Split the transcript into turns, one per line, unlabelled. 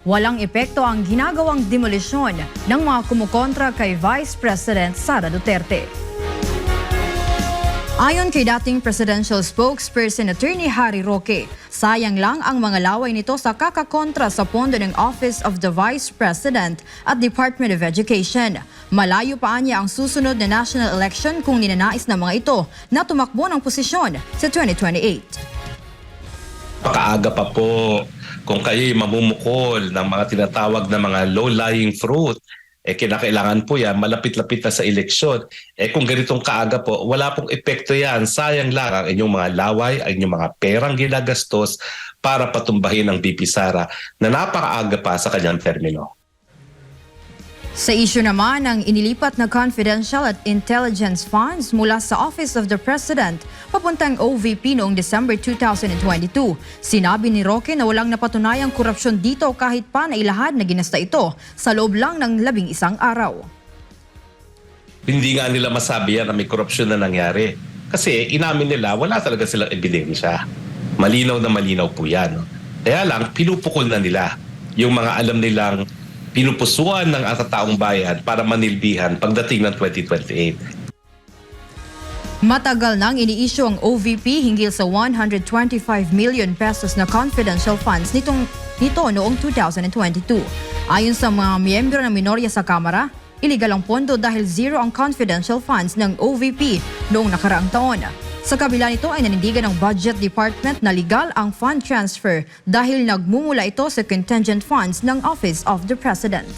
walang epekto ang ginagawang demolisyon ng mga kumukontra kay Vice President Sara Duterte. Ayon kay dating presidential spokesperson Attorney Harry Roque, sayang lang ang mga laway nito sa kakakontra sa pondo ng Office of the Vice President at Department of Education. Malayo pa niya ang susunod na national election kung ninanais ng mga ito na tumakbo ng posisyon sa 2028.
Pakaaga pa po kung kayo'y mamumukol ng mga tinatawag na mga low-lying fruit, eh kinakailangan po yan, malapit-lapit na sa eleksyon. Eh kung ganitong kaaga po, wala pong epekto yan. Sayang lang ang inyong mga laway, ang inyong mga perang ginagastos para patumbahin ang BP Sara na napakaaga pa sa kanyang termino.
Sa issue naman ng inilipat na confidential at intelligence funds mula sa Office of the President papuntang OVP noong December 2022, sinabi ni Roque na walang napatunayang korupsyon dito kahit pa na ilahad na ginasta ito sa loob lang ng labing isang araw.
Hindi nga nila masabi yan na may korupsyon na nangyari. Kasi inamin nila, wala talaga silang ebidensya. Malinaw na malinaw po yan. Kaya lang, pinupukol na nila yung mga alam nilang pinupusuan ng atataong bayan para manilbihan pagdating ng 2028.
Matagal nang iniisyo ang OVP hinggil sa 125 million pesos na confidential funds nitong nito noong 2022. Ayon sa mga miyembro ng minorya sa Kamara, iligal ang pondo dahil zero ang confidential funds ng OVP noong nakaraang taon. Sa kabila nito ay nanindigan ng Budget Department na legal ang fund transfer dahil nagmumula ito sa contingent funds ng Office of the President.